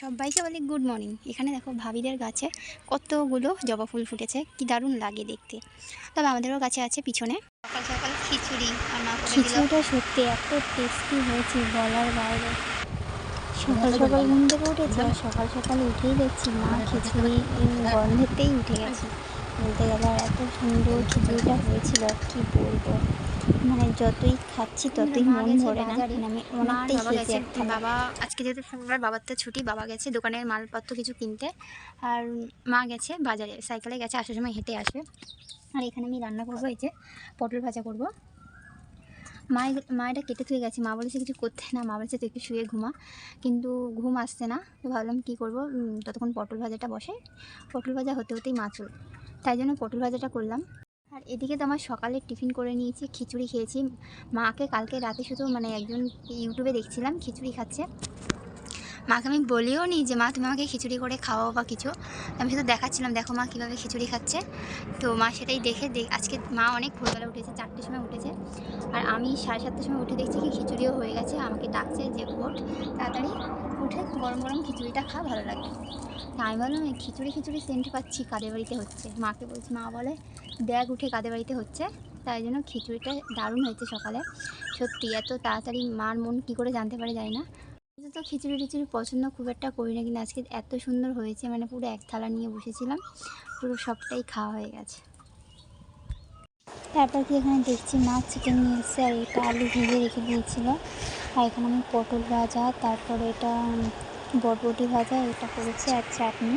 সবাইকে বলি good morning এখানে দেখো ভাবিদের গাছে কতগুলো জবা ফুল ফুটেছে কি দারুণ লাগে দেখতে। তবে আমাদেরও গাছে আছে পিছনে। সকাল সকাল খিচুড়ি খিচুড়িটা সত্যি এত টেস্টি হয়েছে বলার বাইরে। সকাল সকাল ঘুম থেকে উঠেছি সকাল সকাল উঠেই দেখছি মা খিচুড়ি গন্ধেতেই উঠে গেছে। বলতে গেলে আর এত সুন্দর খিচুড়িটা হয়েছিল কি বলব। মানে যতই খাচ্ছি ততই মা মন ভরে না। মানে আমি অনেকটাই বাবা খেয়েছি গেছে। বাবা আজকে যেহেতু সোমবার বাবার তো ছুটি বাবা গেছে দোকানের মালপত্র কিছু কিনতে। আর মা গেছে বাজারে সাইকেলে গেছে আসার সময় হেঁটে আসবে। আর এখানে আমি রান্না করব এই যে পটল ভাজা করব। মা মা এটা কেটে থুয়ে গেছে। মা বলেছে কিছু করতে না মা বলেছে তুই একটু শুয়ে ঘুমা। কিন্তু ঘুম আসছে না। তো ভাবলাম কী করব? ততক্ষণ পটল ভাজাটা বসে। পটল ভাজা হতে হতেই মা চল। তাই জন্য পটল ভাজাটা করলাম। আর এদিকে তো আমার সকালে টিফিন করে নিয়েছি, খিচুড়ি খেয়েছি। মাকে কালকে রাতে শুধু মানে একজন ইউটিউবে দেখছিলাম, খিচুড়ি খাচ্ছে। মাকে আমি বলিও নি যে, মা, তুমি আমাকে খিচুড়ি করে খাওয়াও বা কিছু? আমি শুধু দেখাচ্ছিলাম, দেখো মা, কীভাবে খিচুড়ি খাচ্ছে। তো মা সেটাই দেখে আজকে মা অনেক ভোরবেলা উঠেছে, চারটের সময় উঠেছে। আর আমি সাড়ে সাতটার সময় উঠে দেখছি কি খিচুড়িও হয়ে গেছে, আমাকে ডাকছে যে, ওঠ তাড়াতাড়ি। গরম গরম খিচুড়িটা খা, ভালো লাগবে তা আমি বললাম খিচুড়ি খিচুড়ি সেন্ট পাচ্ছি, কাদের বাড়িতে হচ্ছে। মাকে বলছি, মা বলে, দেখ উঠে কাদের বাড়িতে হচ্ছে। তাই জন্য খিচুড়িটা দারুণ হয়েছে সকালে। সত্যি, এত তাড়াতাড়ি মার মন কী করে জানতে পারে যায় না। তো খিচুড়ি টিচুড়ি পছন্দ খুব একটা করি না, কিন্তু আজকে এত সুন্দর হয়েছে মানে পুরো এক থালা নিয়ে বসেছিলাম, পুরো সবটাই খাওয়া হয়ে গেছে। তারপর কি এখানে দেখছি, মা চিকেন নিয়ে আর এটা আলু ভেজে রেখে দিয়েছিল। আর এখানে আমি পটল ভাজা, তারপরে এটা বরবটি ভাজা, এটা করেছি আর চাটনি।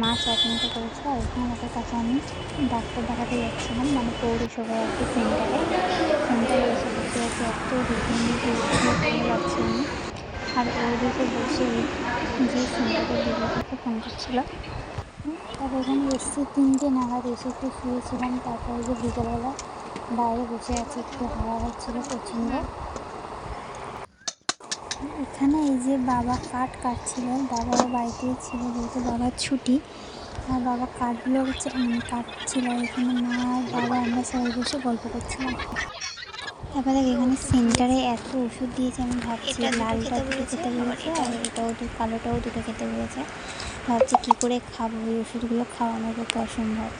মা চাটনিটা করেছে আর এখানে ওটার কাছে আমি ডাক্তার দেখাতে যাচ্ছিলাম মানে পৌরসভায় আর কি সেন্টারে। সেন্টারে এসে বসে আছে এত ভালো লাগছে আমি আর ওদিকে বসে যে সেন্টারের দিকে থেকে ফোন করছিল। তারপর এখানে এসছি, তিনটে নাগাদ এসে একটু শুয়েছিলাম, তারপরে যে বিকেলবেলা বাইরে বসে আছি, একটু হাওয়া হচ্ছিল প্রচণ্ড। এখানে এই যে বাবা কাঠ কাটছিল বাবাও বাড়িতেই ছিল যেহেতু বাবার ছুটি। আর বাবা কাঠগুলো হচ্ছে কাটছিল এখানে মা আর বাবা আমরা সবাই বসে গল্প করছিলাম। তারপরে দেখ এখানে সেন্টারে এত ওষুধ দিয়েছে আমি ভাবছি লালটা দুটো খেতে বলেছে? আর এটাও দু কালোটাও দুটো খেতে বলেছে। ভাবছি কী করে খাব এই ওষুধগুলো খাওয়ানো পক্ষে অসম্ভব।